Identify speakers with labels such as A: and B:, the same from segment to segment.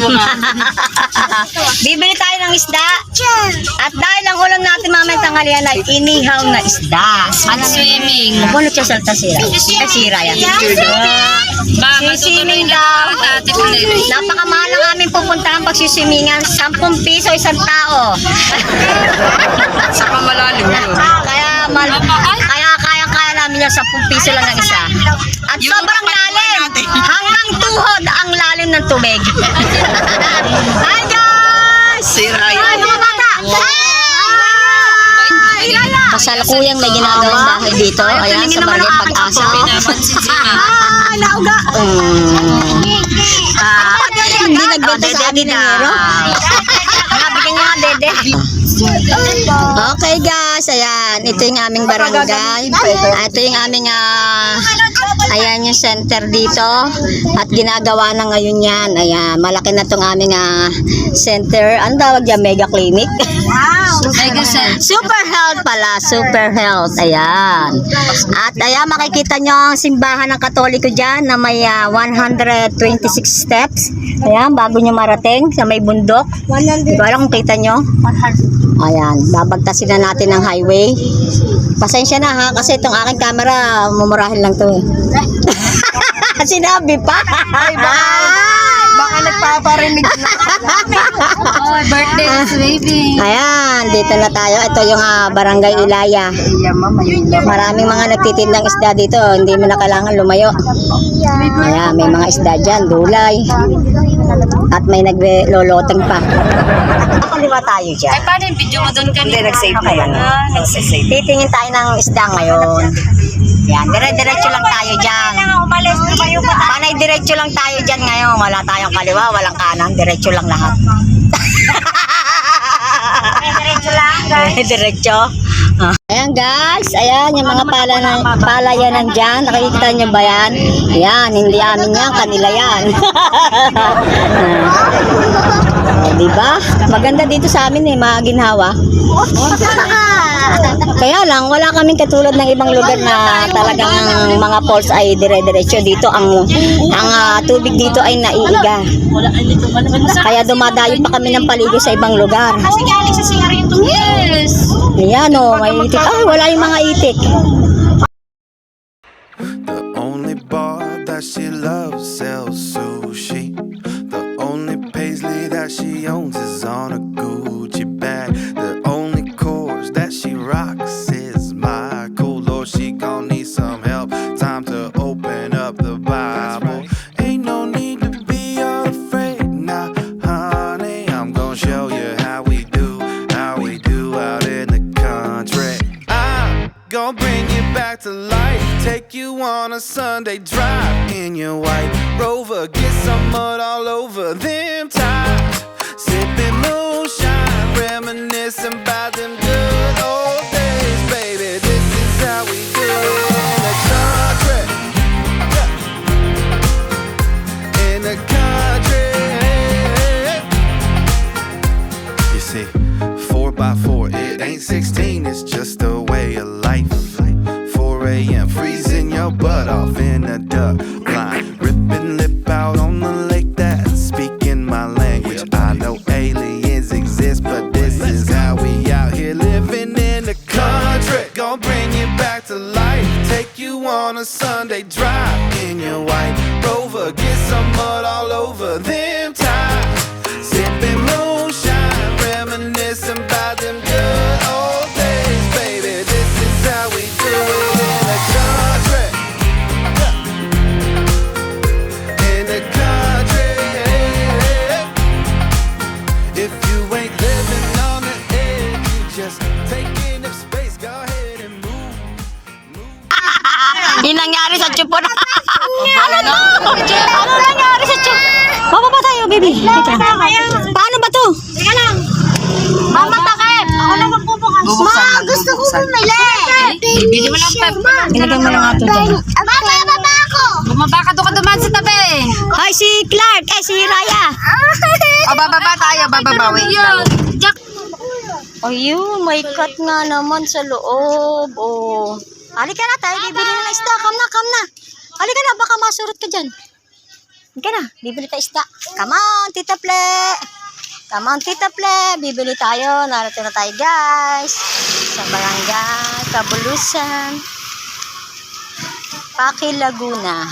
A: Bibili tayo ng isda. At dahil ang ulam natin mamaya tanghalian ay inihaw na isda. Ano
B: Swimming.
A: Bunot siya salta sira. Ay, sira yan.
B: Ba,
A: Sisimming daw. Napakamahal ang aming pupuntahan pagsisimingan. 10 piso isang tao.
B: Saka malalim yun.
A: kaya mal kaya kaya kaya namin yung 10 piso lang ang isa. At sobrang lalim. Hanggang tuhod ang lalim ng tubig. Hi guys!
B: Sira
A: Hi mga bata! Hi! Kasalukuyang may ginagawang bahay dito. Ayan, sa Barangay Pag-asa. Ah, nauga. Mm. Ah, hindi nagbenta sa amin ng hero. Nabigyan niya nga, dede. Okay guys, ayan. Ito yung aming barangay. Ito yung aming, ah, ayan yung center dito. At ginagawa na ngayon yan. Ayan, malaki na tong aming ah, center. Ang tawag dyan, mega clinic.
B: Sense.
A: Super health pala, super health. Ayan. At ayan, makikita nyo ang simbahan ng Katoliko dyan na may ah, 126 steps. Ayan, bago nyo marating sa may bundok. Ko alam kung kita nyo. Ayan, babagtasin na natin ang highway. Pasensya na ha, kasi itong aking camera, mumurahin lang to eh. Sinabi pa. Ay,
B: Baka nagpaparinig na. oh, birthday is waving.
A: Ayan, dito na tayo. Ito yung ah, Barangay Ilaya. Maraming mga nagtitindang isda dito. Hindi mo na kailangan lumayo. Ayan, may mga isda dyan. Dulay. At may nagloloteng pa. Kaliwa tayo dyan.
B: Ay, paano yung video mo doon kanina?
A: Hindi, nag-save na yan.
B: Ah, nag-save.
A: Titingin tayo ng isda ngayon. Yan, dire-diretso lang tayo dyan. Panay diretso lang tayo dyan ngayon. Wala tayong kaliwa, walang kanan. Diretso lang lahat. diretso lang, guys. diretso. Ah. Ayan guys, ayan yung mga pala ng palayanan dyan. Nakikita nyo ba yan? Ayan, hindi amin yan, kanila yan. oh, diba? Maganda dito sa amin eh, mga ginhawa. Kaya lang, wala kaming katulad ng ibang lugar na talagang mga falls ay dire-diretso. Dito ang ang ah, tubig dito ay naiiga. Kaya dumadayo pa kami ng paligo sa ibang lugar.
B: Yes!
A: Ayan o, may itik. Ay, wala yung mga itik.
C: The only bar that she loves to life. Take you on a Sunday drive in your white rover. Get some mud all over them tires. Sipping moonshine, reminiscing about them good old days, baby. This is how we do it in the country. In the country. You see, four by four, it ain't 16, off in a duck
A: nangyari sa chupo na. ano to? Ano nangyari sa chupo? Bababa tayo, baby. Paano ba to?
D: Teka lang. Mama, takip. Ako na magbubukas. Ma, gusto ko bumili.
B: Bili mo lang pep.
A: Ilagay mo na nga to dyan.
D: Mama, baba ako.
B: Bumaba ka doon ka dumaan sa tabi.
A: Hi, si Clark. Eh, si Raya.
B: O, bababa tayo, bababa. Wait lang.
D: Jack.
A: Ayun, may cut nga naman sa loob. Oh. Halika na tayo, bibili ng isda. Come na, come na. Halika na, baka masurot ka dyan. Hindi ka na, bibili tayo isda. Come on, Tita Ple! Come on, Tita Ple! Bibili tayo. Narito na tayo, guys. Sa barangay, Kabulusan. Paki Laguna.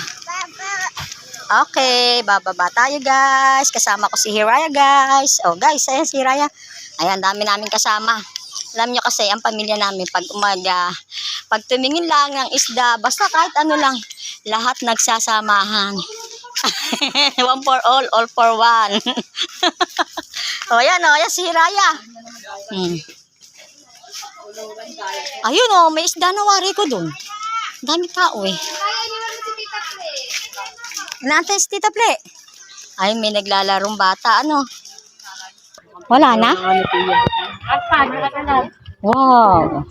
A: Okay, bababa tayo guys. Kasama ko si Hiraya guys. Oh guys, ayan si Hiraya. Ayan, dami namin kasama. Alam nyo kasi, ang pamilya namin, pag umaga, pag tumingin lang ng isda, basta kahit ano lang, lahat nagsasamahan. one for all, all for one. o yan o, yan si Hiraya. Hmm. Ayun o, may isda na wari ko dun. Dami tao eh. Inaantay si Tita Ple. Ay, may naglalarong bata, ano? Wala na? Wow.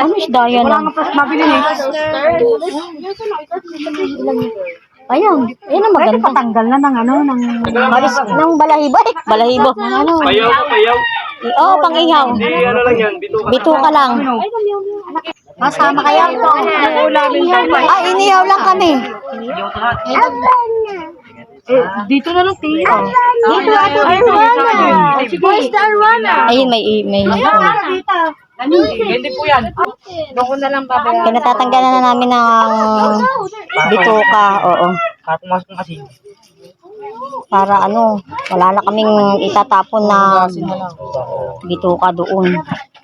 A: Ano isda yan? Wala nga mabili Ayun, yun ang maganda. Patanggal na ng ano, ng... Malis, ng balahibo eh. Balahibo. Ng ano.
E: Payaw na payaw.
A: Oo, oh, pang-ihaw.
E: Hindi, ano lang yan, bito ka.
A: Bito ka lang. Masama kaya? Ah, inihaw lang kami.
B: Dito na lang, tiyo.
A: Dito ato Arwana. Where's the Arwana? Ayun, may, may,
B: Hindi po yan. Doon ko na lang babayaran.
A: Pinatatanggalan na namin ng bituka, oo.
E: Katumas ko kasi.
A: Para ano, wala na kaming itatapon na bituka doon.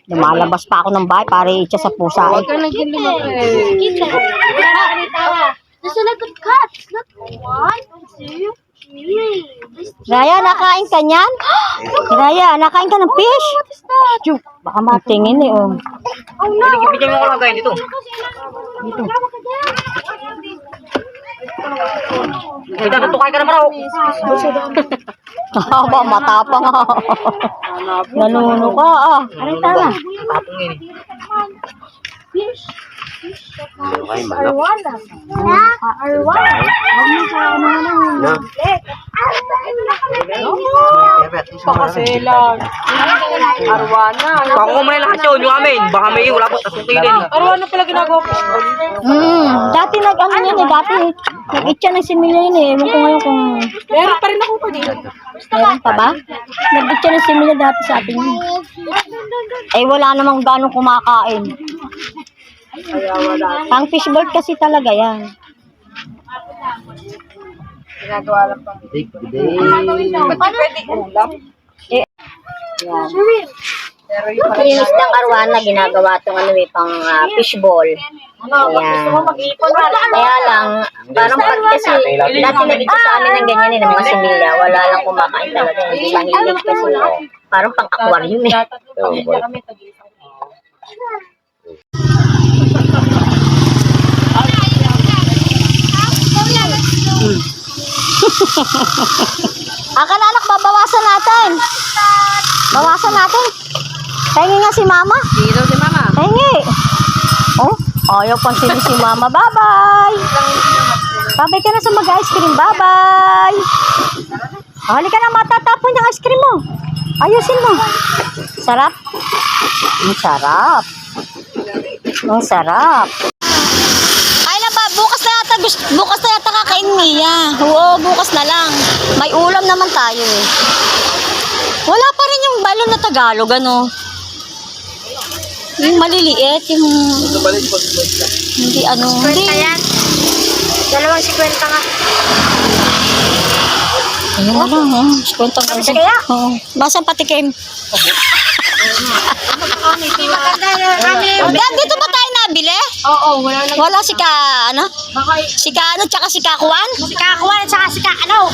A: Lumalabas pa ako ng bahay para itsa sa pusa. Eh.
D: There's a lot of cats. Not one, two, three.
A: Raya, nakain ka niyan? Raya, nakain ka ng fish? Chuk, baka matingin eh, oh.
D: Oh no!
E: Bigyan mo ko lang tayo dito. Kita, tutukay ka naman ako.
A: Haba, matapang ah. Nanuno ka ah. Ano tama?
E: Tapong yun eh.
D: Fish. Arwana. Ah, Arwana. Huwag mo sa ano na.
B: Pakasela. Arwana.
E: Baka ko muna lakas yun, yung amin. Baka may wala po, tasukilin.
B: Arwana pala ginagawa ko.
A: Hmm, dati nag ano yun eh, dati nag-itcha ng similya yun eh. Ewan ko ngayon kung
B: Meron pa rin ako pa dito.
A: meron pa ba? Nag-itcha ng similya dati sa atin. Eh wala namang ganong kumakain. Pang fishbowl kasi talaga yan.
B: Ginagawa lang pa. Paano pwede ulam?
A: Yan.
B: Pero yung
A: Linis ng arwana, ginagawa itong ano eh, pang ah, fishbowl. Ayan. Kaya lang, parang pag kasi, dati nag-ito sa amin ng ganyan eh, ng mga similya, wala lang kumakain talaga. Hindi mahilig kasi, parang pang aquarium eh.
B: kami
A: Akan anak, babawasan natin. Bawasan natin. Pahingi nga si mama.
B: Dito si mama.
A: Pahingi. Oh, ayaw pang sini si mama. Bye-bye. Babay ka na sa mag-ice cream. Bye-bye. Oh, halika na, matatapon yung ice cream mo. Ayusin mo. Sarap. Ang sarap. Ang sarap. Bukas bukas na yata kakain niya. Oo, bukas na lang. May ulam naman tayo eh. Wala pa rin yung balon na Tagalog, ano? Yung maliliit, yung... Hindi ano, hindi.
D: Ayan. Dalawang sikwenta nga.
A: Ayun na lang, ha? Kwentang
D: Ano kaya?
A: Oo. Basta patikim.
D: Maganda
A: dito ba tayo nabili?
B: Oo, wala lang.
A: Wala si ka, ano? Si ka, ano, tsaka si Kakuan?
D: Si Kakuan at saka si Kaano.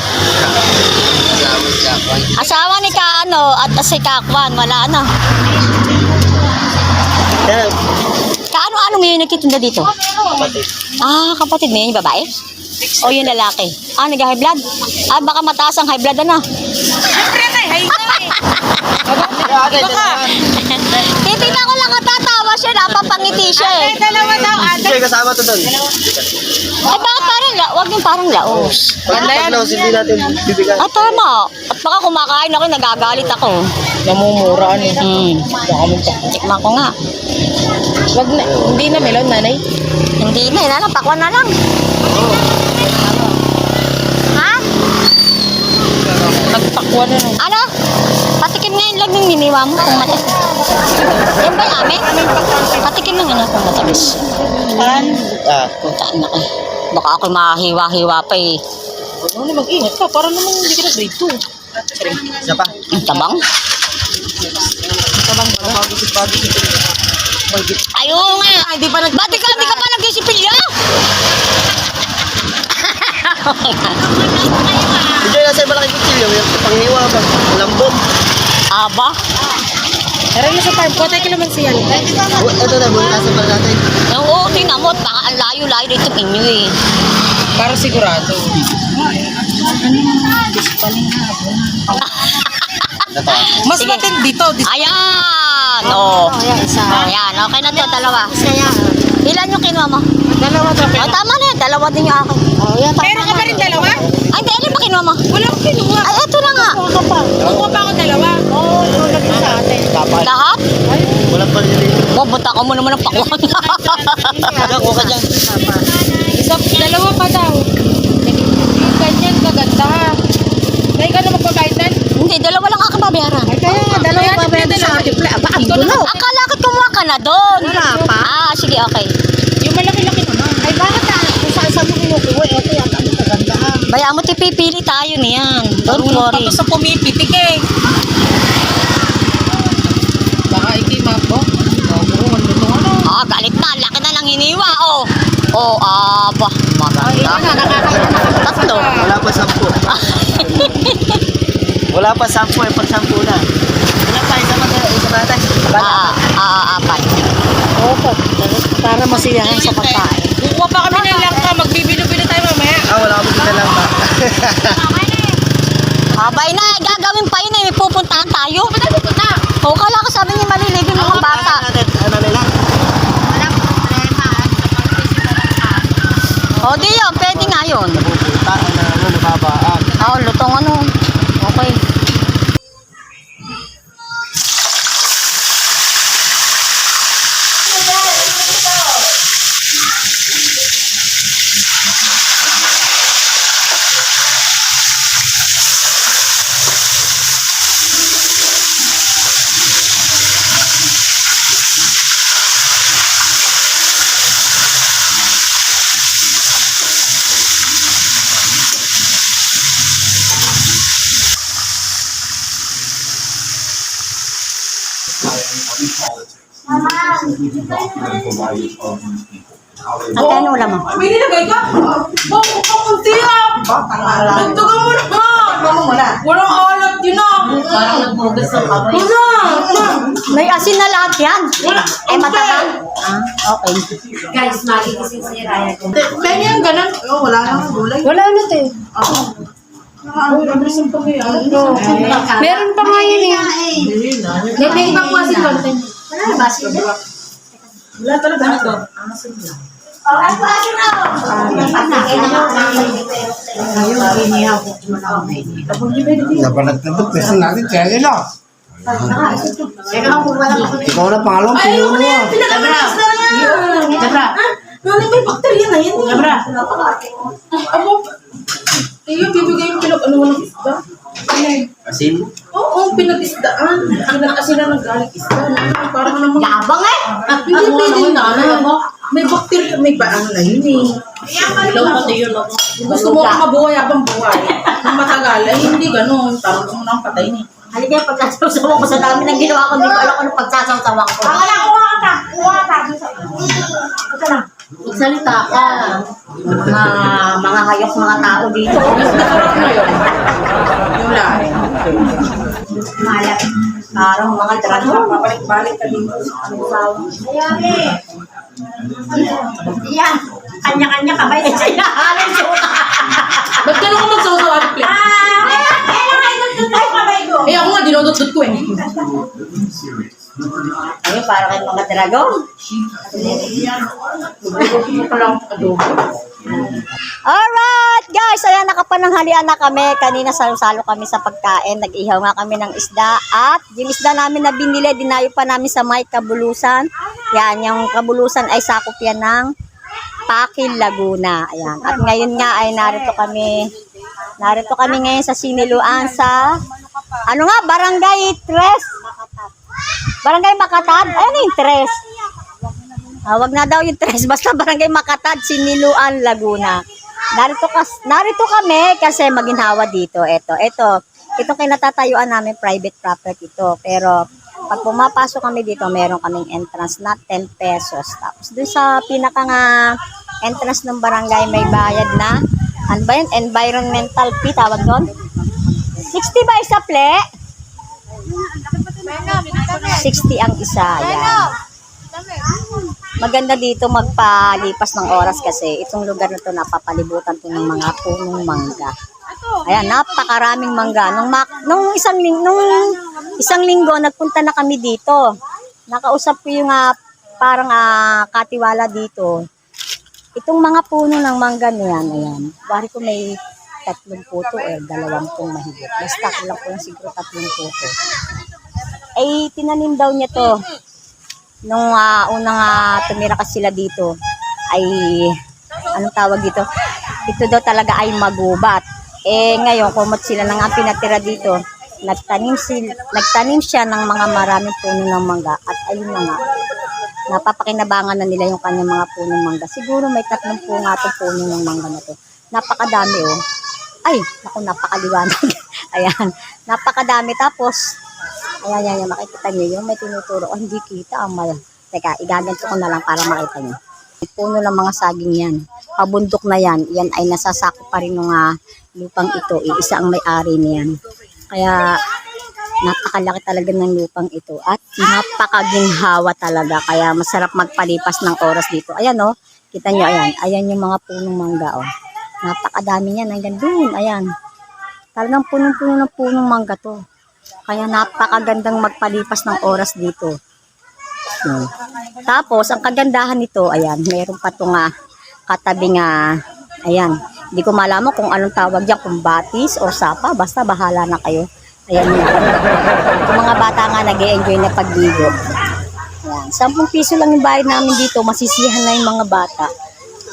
A: Asawa ni ka, ano, at si Kakuan, wala, ano? Kaano, ano yung nagtitinda dito? Ah, kapatid mo yun, yung babae? O yung lalaki? Ah, nag-high blood? Ah, baka mataas ang high blood, ano? Titignan ko lang kung tatawa siya, napapangiti siya eh.
B: Dalawa daw,
F: Sige, kasama to doon.
A: Ay, bakit parang la, wag yung parang laos.
F: Pag pag hindi natin bibigyan.
A: Ah, tama. At baka kumakain ako, nagagalit ako.
B: Namumura ano.
A: Hmm.
B: Baka mong.
A: Tikman ko nga.
B: Wag na, hindi na melon, nanay.
A: Hindi na, ilan lang, pakwan na lang. Ha?
B: Nagpakwan na nung.
A: Ano? Patikim ngayon lang ng miniwa mo kung matamis. Yan ba yami? Patikim na nga kung matamis.
B: Pan? Ah.
A: Putaan na kayo. Baka ako mahiwa-hiwa pa eh.
B: Ano na mag-ingat ka, para naman hindi ka na grade 2. Isa pa.
A: Ang tabang.
B: Tabang ba? Bago si
A: Ayun nga. Ay, di pa nag... Ba't di ka, di ka pa nag-isipilya?
F: Medyo nasa malaki kutsilyo, yung panghiwa pa, lambot.
A: Aba.
B: Tara na sa farm ko, tayo kailangan siya.
F: Oh, ito na, buwan pala natin.
A: Oo, tingnan mo. Baka ang layo-layo dito inyo eh.
B: Para sigurado. Mas matindi to.
A: Ayan! Oh. Ayan, okay na to, dalawa. Ilan yung kinuha mo?
B: Dalawa to.
A: Oh, tama na yan. Dalawa din yung akin.
B: Pero ka pa rin dalawa?
A: Ay, hindi. Ilan ba kinuha mo?
B: Wala akong kinuha.
A: Ay, eto na nga.
B: Kukuha pa ako dalawa. Oo, oh, tulad sa atin.
A: Lahat?
F: Wala pa rin rin.
A: Bubunta ka mo naman ng pakwan.
F: Diyan, kuha ka dyan.
B: Isa, dalawa pa daw. Yung ganyan, kaganda. Dahil ka na magpapahit nan?
A: Hindi, dalawa lang ako babayaran.
B: Kaya nga, dalawa pa ba sa ang gulo.
A: Akala ko ka na doon.
B: Wala pa.
A: Ah, sige, okay.
B: Yung malaki-laki naman. Ay, bakit ah? Kung saan saan mo kinukuha, ito yata ang kaganda.
A: Bayaan mo, tipipili tayo niyan. Don't worry.
B: Tapos sa pumipitik eh. Baka ikima po.
A: Ah, galit na. Laki na ng hiniwa, oh. Oh, aba. Maganda. Tatlo.
F: Wala pa sampu. Wala pa sampu, eh, pag sampu na. Wala pa, isa pa pa natin.
A: Ah, ah, apat.
B: Opo. Para masiyahan sa pagkain. Kukuha pa kami ng langka. Magbibili-bili tayo mamaya.
F: Ah, wala kami kita lang ba?
A: Abay na, gagawin pa yun eh. May pupuntahan tayo. Pupunta. Oo, kala ko sabi niya maliligo ng mga bata.
F: Ano nila?
A: O, di yun. Pwede nga yun.
F: Pupunta, ano, ano, nababaan.
A: Oo, lutong ano. Okay. Ate, ano ulam mo?
B: May nilagay ka? Bago ka kunti ah! Dagdagan mo naman! Mama mo na. Walang alat yun ah! Parang nagbugas ng kamay. Wala!
A: May asin na lahat yan. Eh, matabang. Ah, okay.
B: Pengi ang ganun. Oh, wala na gulay. Wala na te. Meron pa nga yun eh. Pengi pa po kasi konten. Wala talaga ito.
G: Nabanat na ito, pwesto natin, kaya yun lang. Ikaw na pangalan, pinuno mo.
B: Pinakamalas na yan. Dabra. Nani may bakterya na yan. Dabra. Amo. Tiyo, bibigay yung ano ng isda.
F: Asin?
B: Oo, pinag-isdaan. Pinag-asinan ng galing isda. Parang naman.
A: Yabang eh.
B: Hindi pwede na. May bakterya, may baang na yun eh. Ilaw pati yun ako. Gusto mo ka mabuhay habang buhay. Nang matagal, ay hindi ganun. Parang mo nang patay ni.
A: Halika, pagsasaw ko sa dami ng ginawa ko, hindi ko alam kung ano pagsasaw-sawan ko. Magsalita ka. Mga, mga hayok, mga tao dito.
B: Yung
A: Parang mga dragon.
B: Papalik-balik ka dito.
A: Yan. Kanya-kanya kamay sa inahalin siya.
B: Ba't ka naman magsasawa ng plate? Eh ako nga, dinodot-dot ko eh.
A: Ayun, para kayong mga dragon. Alright, guys. Ayan, nakapananghalian na kami. Kanina salo-salo kami sa pagkain. Nag-ihaw nga kami ng isda. At yung isda namin na binili, dinayo pa namin sa may kabulusan. Yan, yung kabulusan ay sakop yan ng Pakil, Laguna. Ayan. At ngayon nga ay narito kami. Narito kami ngayon sa Siniluan sa ano nga, Barangay Tres. Barangay Makatad? Ano yung Tres? Ah, wag na daw yung tres, basta barangay Makatad, Siniluan, Laguna. Narito, kas, narito kami kasi maginhawa dito. Ito, ito. Itong kinatatayuan namin private property ito. Pero pag pumapasok kami dito, meron kaming entrance na 10 pesos. Tapos dun sa pinaka nga entrance ng barangay may bayad na ano ba yun? Environmental fee tawag doon? 60 ba isa, ple? 60 ang isa. Yan. Maganda dito magpalipas ng oras kasi itong lugar na to napapalibutan to ng mga punong mangga. Ayan, napakaraming mangga. Nung, mak- nung isang ling nung isang linggo nagpunta na kami dito. Nakausap ko yung ah, parang ah, katiwala dito. Itong mga puno ng mangga na yan, ayan. Bari ko may tatlong puto eh, dalawang pong mahigit. Basta kulang ko lang siguro tatlong puto. Eh, tinanim daw niya to. Nung ah, unang uh, tumira kasi sila dito ay anong tawag dito? Ito daw talaga ay magubat. Eh ngayon kumot sila nang ang pinatira dito. Nagtanim sil nagtanim siya ng mga maraming puno ng mangga. At ayun na nga napapakinabangan na nila yung kanyang mga punong mangga. Siguro may tatlong po nga itong puno ng mangga na to. Napakadami oh. Ay naku napakaliwanag. Ayan napakadami. Tapos Ayan, ayan, ayan, makikita nyo yung may tinuturo. Oh, hindi kita ang mal. Teka, igaganto ko na lang para makita nyo. Puno ng mga saging yan. Pabundok na yan. Yan ay nasasako pa rin ng ah, lupang ito. Iisa ang may-ari niyan. Kaya, napakalaki talaga ng lupang ito. At napakaginhawa talaga. Kaya masarap magpalipas ng oras dito. Ayan oh, kita nyo, ayan. Ayan yung mga punong mangga oh. Napakadami niyan. Hanggang dun, ayan. Talagang punong-puno ng punong mangga to. Kaya napakagandang magpalipas ng oras dito. Hmm. Tapos, ang kagandahan nito, ayan, meron pa ito nga katabi nga, ayan, hindi ko malaman kung anong tawag dyan, kung batis o sapa, basta bahala na kayo. Ayan nga. Yung mga bata nga nag enjoy na pagligo. Ayan, 10 piso lang yung bayad namin dito, masisihan na yung mga bata.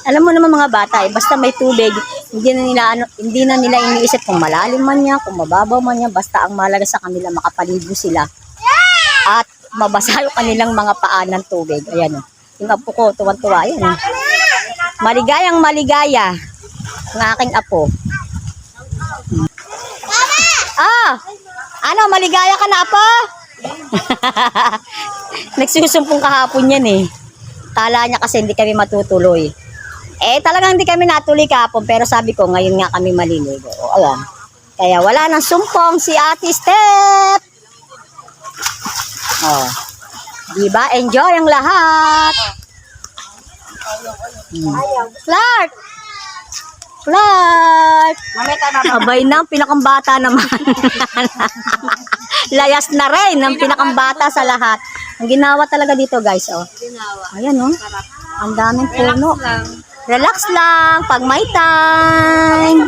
A: Alam mo naman mga bata, eh, basta may tubig, hindi na nila ano, hindi na nila iniisip kung malalim man niya, kung mababaw man niya, basta ang malaga sa kanila makapaligo sila. At mabasa yung kanilang mga paan ng tubig. Ayan o. Yung apo ko, tuwan-tuwa. Ayan o. Maligayang maligaya. Ang aking apo. Ah! Ano, maligaya ka na, apo? Nagsusumpong kahapon yan eh. Kala niya kasi hindi kami matutuloy. Eh, talagang hindi kami natuloy kahapon, pero sabi ko, ngayon nga kami maliligo. O, ayan. Kaya wala nang sumpong si Ate Step. Oh. Diba? Enjoy ang lahat. Hmm. Clark! Clark! Abay na, pinakambata naman. Layas na rin ang pinakambata sa lahat. Ang ginawa talaga dito, guys, oh. Ayan, oh. Ang daming puno. Relax lang pag may time.